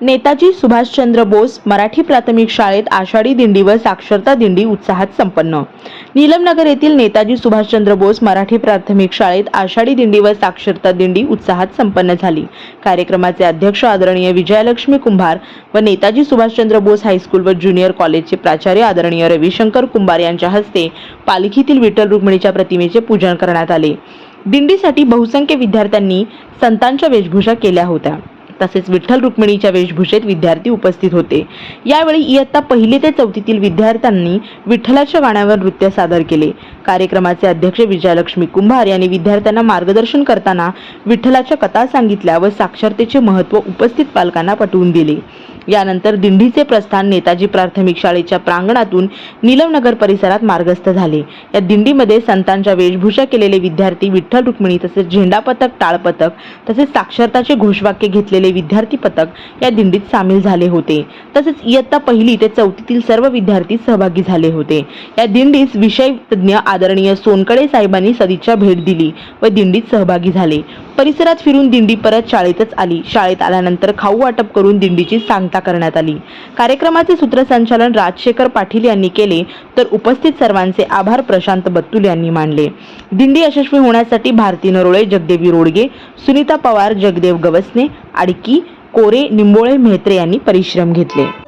नेताजी सुभाषचंद्र बोस मराठी प्राथमिक शाळेत आषाढी दिंडी व साक्षरता दिंडी उत्साहात संपन्न. नीलमनगर येथील नेताजी सुभाषचंद्र बोस मराठी प्राथमिक शाळेत आषाढी दिंडी व साक्षरता दिंडी उत्साहात संपन्न झाली. कार्यक्रमाचे अध्यक्ष आदरणीय विजयलक्ष्मी कुंभार व नेताजी सुभाषचंद्र बोस हायस्कूल व ज्युनियर कॉलेजचे प्राचार्य आदरणीय रविशंकर कुंभार यांच्या हस्ते पालखीतील विठ्ठल रुक्मिणीच्या प्रतिमेचे पूजन करण्यात आले. दिंडीसाठी बहुसंख्य विद्यार्थ्यांनी संतांच्या वेशभूषा केल्या होत्या. तसेच विठ्ठल रुक्मिणीच्या वेशभूषेत विद्यार्थी उपस्थित होते. यावेळी इयत्ता पहिली ते चौथीतील विद्यार्थ्यांनी विठ्ठलाच्या गाण्यावर नृत्य सादर केले. कार्यक्रमाचे अध्यक्ष विजयालक्ष्मी कुंभार यांनी विद्यार्थ्यांना मार्गदर्शन करताना विठ्ठलाच्या कथा सांगितल्या व साक्षरतेचे महत्त्व उपस्थित पालकांना पटवून दिले. यानंतर दिंडीचे प्रस्थान नेताजी प्राथमिक शाळेच्या प्रांगणातून नीलमनगर परिसरात मार्गस्थ झाले. या दिंडीमध्ये संतांच्या वेशभूषा केलेले विद्यार्थी विठ्ठल रुक्मिणी तसेच झेंडा पथक टाळ पथक तसेच साक्षरताचे घोषवाक्य घेतलेले विद्यार्थी पथक या दिंडीत सामील झाले होते. तसेच इयत्ता पहिली ते चौथीतील सर्व विद्यार्थी सहभागी झाले होते. या दिंडीस विषय तज्ज्ञ आदरणीय सोनकडे साहेबांनी सदिच्छा भेट दिली व दिंडीत सहभागी झाले. परिसरात फिरून दिंडी परत शाळेतच आली. शाळेत आल्यानंतर खाऊ वाटप करून दिंडीची सांगता करण्यात आली. कार्यक्रमाचे सूत्रसंचालन राजशेखर पाटील यांनी केले तर उपस्थित सर्वांचे आभार प्रशांत बत्तुल यांनी मानले. दिंडी यशस्वी होण्यासाठी भारती नरोळे जगदेवी रोडगे सुनीता पवार जगदेव गवसने आडकी कोरे निंबोळे मेहत्रे यांनी परिश्रम घेतले.